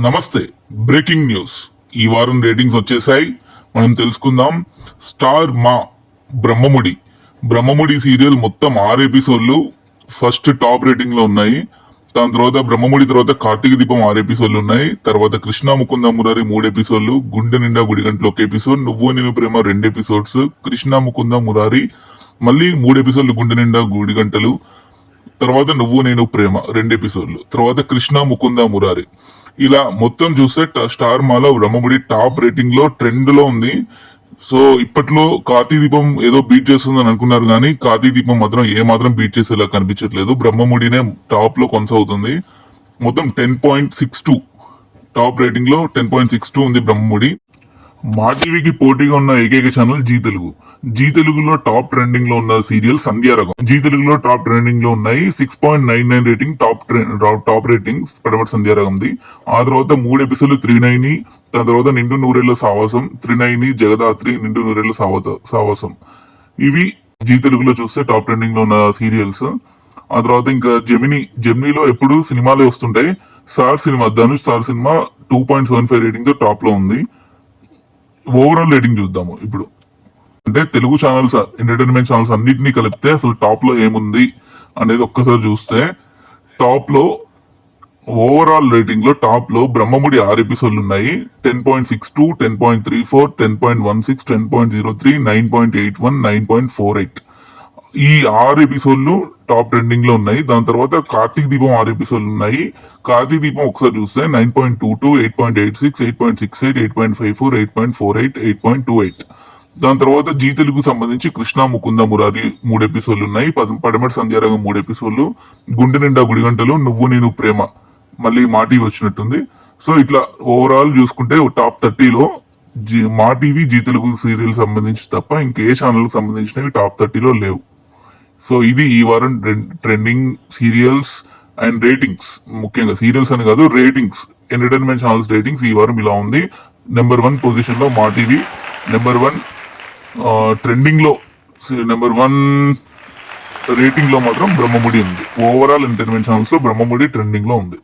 నమస్తే breaking news. ఈ వారం రేటింగ్స్ వచ్చేసాయి. మనం తెలుసుకుందాం. స్టార్ మా బ్రహ్మముడి. బ్రహ్మముడి సీరియల్ మొత్తం ఆరు ఎపిసోడ్లు. ఫస్ట్ టాప్ రేటింగ్లో ఉన్నాయి. దాని తర్వాత బ్రహ్మముడి తర్వాత కార్తీక దీపం ఆరు ఎపిసోడ్లు ఉన్నాయి. తర్వాత కృష్ణ ముకుంద మురారి మూడు ఎపిసోడ్లు. గుండె నిండా గుడి గంటలు ఒక ఎపిసోడ్. నువ్వు నేను ప్రేమ రెండు ఎపిసోడ్స్. కృష్ణ ముకుంద మురారి మళ్ళీ మూడు ఎపిసోడ్లు గుండె నిండా గుడి గంటలు. తర్వాత నువ్వు నేను ప్రేమ రెండు ఎపిసోడ్లు. తర్వాత కృష్ణ ముకుంద మురారి. ఇలా మొత్తం చూస్తే స్టార్ మాలో బ్రహ్మముడి టాప్ రేటింగ్లో ట్రెండ్లో ఉంది. సో ఇప్పట్లో కార్తీ దీపం ఏదో బీట్ చేస్తుందని అనుకున్నారు కానీ కార్తీ దీపం మాత్రం ఏ మాత్రం బీట్ చేసేలా కనిపించట్లేదు. బ్రహ్మముడినే టాప్లో కొనసాగుతుంది. మొత్తం ten point six two top రేటింగ్లో ten point six two ఉంది బ్రహ్మముడి. మా పోటీగా ఉన్న ఏకైక ఛానల్ జీ తెలుగు. జీ తెలుగులో టాప్ ట్రెండింగ్లో ఉన్న సీరియల్ సంధ్యారగం జీ తెలుగులో టాప్ ట్రెండింగ్లో ఉన్నాయి six point nine nine rating top top rating Padamati సంధ్యారగంది ఆ తర్వాత మూడు ఎపిసోడ్లు త్రీ నైన్ దాని తర్వాత నిండు నూరేళ్ళ సావాసం త్రీ నైన్ జగదాత్రి నిండు నూరేళ్ళ సావత సావాసం. ఇవి జీ తెలుగులో చూస్తే టాప్ ట్రెండింగ్లో ఉన్న సీరియల్స్. ఆ తర్వాత ఇంకా జెమిని జెమినీలో ఎప్పుడు సినిమాలే వస్తుంటాయి. Sir cinema Dhanush sir cinema two point seven five రేటింగ్తో టాప్లో ఉంది. ఓవరాల్ రేటింగ్ చూద్దాము. ఇప్పుడు అంటే తెలుగు ఛానల్స్ ఎంటర్టైన్మెంట్ ఛానల్స్ అన్నిటినీ కలిపితే అసలు టాప్లో ఏముంది అనేది ఒక్కసారి చూస్తే టాప్లో ఓవరాల్ రేటింగ్లో టాప్లో బ్రహ్మముడి ఆరు ఎపిసోడ్లు ఉన్నాయి. Ten point six two ten point three four ten point one six ten point zero three nine point eight one nine point four eight ఈ ఆరు ఎపిసోడ్లు టాప్ ట్రెండింగ్లో ఉన్నాయి. దాని తర్వాత కార్తీక్ దీపం ఆరు ఎపిసోడ్లు ఉన్నాయి. కార్తీక్ దీపం ఒకసారి చూస్తే nine point two two eight point eight six eight point six eight eight point five four eight point four eight eight point two eight. దాని తర్వాత జీ తెలుగు సంబంధించి కృష్ణ ముకుంద మురారి మూడు ఎపిసోడ్లు ఉన్నాయి. పద- పడమటి సంధ్యారంగం మూడు ఎపిసోడ్లు గుండె నిండా గుడి గంటలు నువ్వు నేను ప్రేమ. మళ్ళీ మా టీవీ వచ్చినట్టుంది. సో ఇట్లా ఓవరాల్ చూసుకుంటే top థర్టీలో Zee Maa TV Zee Telugu serial సంబంధించి తప్ప ఇంకే ఛానల్ సంబంధించినవి టాప్ థర్టీలో లేవు. సో ఇది ఈ వారం ట్రెండింగ్ సీరియల్స్ అండ్ రేటింగ్స్ ముఖ్యంగా సీరియల్స్ అని కాదు రేటింగ్స్ ఎంటర్టైన్మెంట్ ఛానల్స్ రేటింగ్స్ ఈ వారం ఇలా ఉంది. నెంబర్ వన్ పొజిషన్లో మా టీవీ నెంబర్ వన్ ట్రెండింగ్లో నెంబర్ వన్ రేటింగ్లో మాత్రం బ్రహ్మముడి ఉంది. ఓవరాల్ ఎంటర్టైన్మెంట్ ఛానల్స్లో బ్రహ్మముడి ట్రెండింగ్లో ఉంది.